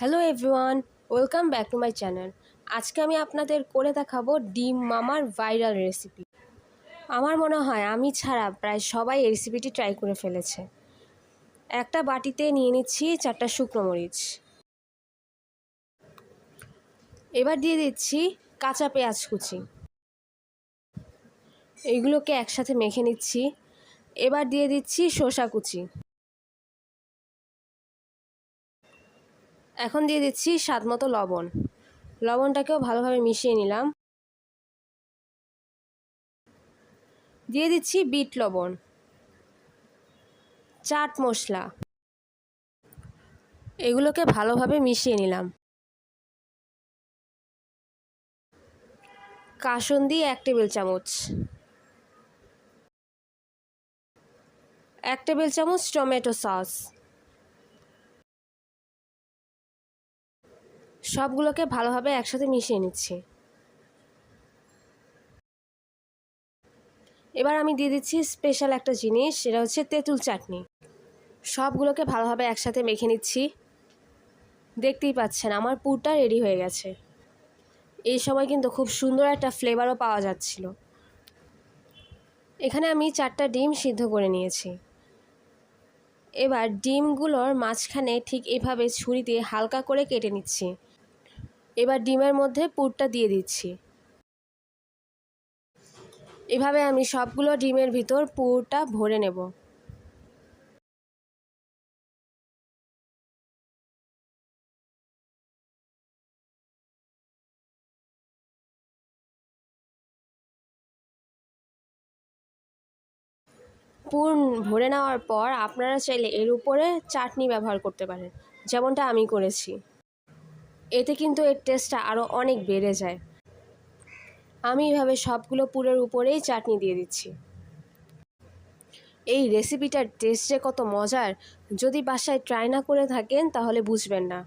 Hello everyone, welcome back to my channel. আজকে আমি আপনাদের করে দেখাবো ডিম মামার ভাইরাল রেসিপি। আমার মনে হয় আমি ছাড়া প্রায় সবাই এই রেসিপিটি ট্রাই করে ফেলেছে। একটা বাটিতে নিয়ে নিচ্ছি চারটা শুকনো মরিচ। এবার দিয়ে দিচ্ছি কাঁচা পেঁয়াজ কুচি। এইগুলোকে একসাথে মেখে নিচ্ছি। এবার দিয়ে দিচ্ছি শসা কুচি। এখন দিয়ে দিচ্ছি স্বাদ মতো লবণ। লবণটাকেও ভালোভাবে মিশিয়ে নিলাম। দিয়ে দিচ্ছি বিট লবণ, চাট মশলা, এগুলোকে ভালোভাবে মিশিয়ে নিলাম। কাসন্দি এক টেবিল চামচ, এক টেবিল চামচ টমেটো সস। সবগুলোকে ভালোভাবে একসাথে মিশিয়ে নিচ্ছি। এবার আমি দিয়ে দিচ্ছি স্পেশাল একটা জিনিস, সেটা হচ্ছে তেঁতুল চাটনি। সবগুলোকে ভালোভাবে একসাথে মেখে নিচ্ছি। দেখতেই পাচ্ছেন, আমার পুরটা রেডি হয়ে গেছে। এই সময় কিন্তু খুব সুন্দর একটা ফ্লেভারও পাওয়া যাচ্ছিল। এখানে আমি চারটা ডিম সিদ্ধ করে নিয়েছি। এবার ডিমগুলোর মাঝখানে ঠিক এভাবে ছুরি দিয়ে হালকা করে কেটে নিচ্ছি। এবার ডিমের মধ্যে পুরটা দিয়ে দিচ্ছি। এভাবে আমি সবগুলো ডিমের ভিতর পুরটা ভরে নেব। পুর ভরে নেওয়ার পর আপনারা চাইলে এর উপরে চাটনি ব্যবহার করতে পারেন, যেমনটা আমি করেছি। এতে কিন্তু এর টেস্টটা আরও অনেক বেড়ে যায়। আমি এভাবে সবগুলো পুরের উপরেই চাটনি দিয়ে দিচ্ছি। এই রেসিপিটার টেস্টে কত মজার, যদি বাসায় ট্রাই না করে থাকেন তাহলে বুঝবেন না।